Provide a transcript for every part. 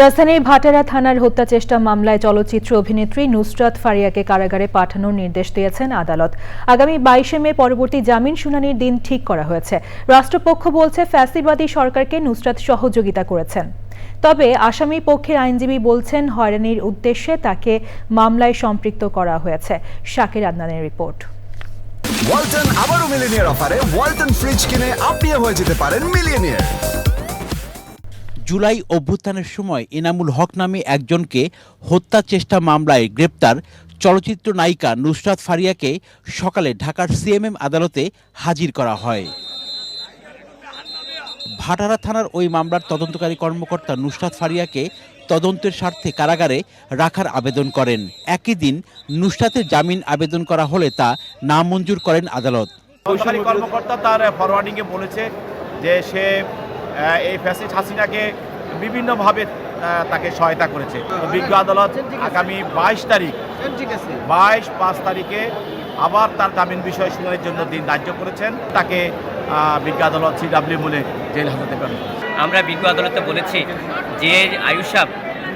রাজধানীর ভাটারা থানার হত্যা চেষ্টা মামলায় চলচ্চিত্র অভিনেত্রী নুসরাত ফারিয়াকে কারাগারে পাঠানোর নির্দেশ দিয়েছেন আদালত। আগামী বাইশে মে পরবর্তী জামিন শুনানির দিন ঠিক করা হয়েছে। রাষ্ট্রপক্ষ বলছে ফ্যাসিবাদী সরকারকে নুসরাত সহযোগিতা করেছেন। তবে আসামি পক্ষের আইনজীবী বলছেন হয়রানির উদ্দেশ্যে তাকে মামলায় সম্পৃক্ত করা হয়েছে। শাকির আদনানের রিপোর্ট। ওয়ালটন আবারও মিলিনিয়ার অফারে ওয়ালটন ফ্রিজ কিনে আপনিও হয়ে যেতে পারেন মিলিয়নিয়ার। জুলাই অভ্যুত্থানের সময় এনামুল হক নামে একজনকে হত্যা চেষ্টা মামলায় গ্রেপ্তার চলচ্চিত্র নায়িকা নুসরাত ফারিয়াকে সকালে ঢাকার সিএমএম আদালতে হাজির করা হয়। ভাটারা থানার ওই মামলার তদন্তকারী কর্মকর্তা নুসরাত ফারিয়াকে তদন্তের স্বার্থে কারাগারে রাখার আবেদন করেন। একই দিন নুসরাতের জামিন আবেদন করা হলে তা নামঞ্জুর করেন আদালত। কর্মকর্তা তার ফরওয়ার্ডিংয়ে বলেছে যে সে এই ফ্যাসিস্ট হাসিনাকে বিভিন্নভাবে তাকে সহায়তা করেছে। বিজ্ঞ আদালত আগামী বাইশ তারিখ, বাইশ পাঁচ তারিখে আবার তার জামিন বিষয় শুনানির জন্য দিন ধার্য করেছেন। তাকে বিজ্ঞ আদালত সিডাব্লিউ বলে জেল হাজতে পারেন আমরা বিজ্ঞ আদালতে বলেছি যে আয়ুষাব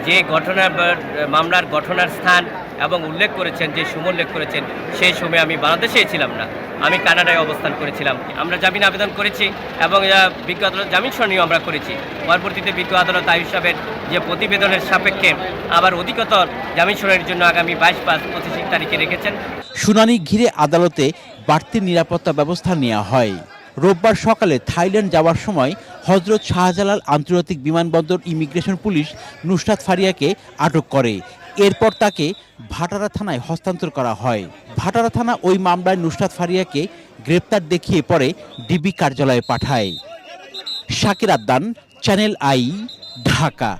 যে ঘটনার মামলার ঘটনার স্থান এবং উল্লেখ করেছেন, যে সময় উল্লেখ করেছেন, সেই সময় আমি বাংলাদেশেই ছিলাম না। আমি কানাডায় অবস্থান করেছিলাম। আমরা জামিন আবেদন করেছি এবং বিজ্ঞ আদালত, জামিন শুনানিও আমরা করেছি। পরবর্তীতে বিজ্ঞ আদালত আয়ুষাবের যে প্রতিবেদনের সাপেক্ষে আবার অধিকতর জামিন শুনানির জন্য আগামী বাইশ পাঁচ পঁচিশ তারিখে রেখেছেন। শুনানি ঘিরে আদালতে বাড়তি নিরাপত্তা ব্যবস্থা নেওয়া হয়। রোববার সকালে থাইল্যান্ড যাওয়ার সময় হজরত শাহজালাল আন্তর্জাতিক বিমানবন্দর ইমিগ্রেশন পুলিশ নুসরাত ফারিয়াকে আটক করে। এরপর তাকে ভাটারা থানায় হস্তান্তর করা হয়। ভাটারা থানা ওই মামলায় নুসরাত ফারিয়াকে গ্রেপ্তার দেখিয়ে পরে ডিবি কার্যালয়ে পাঠায়। Shakir Addan Channel I, Dhaka.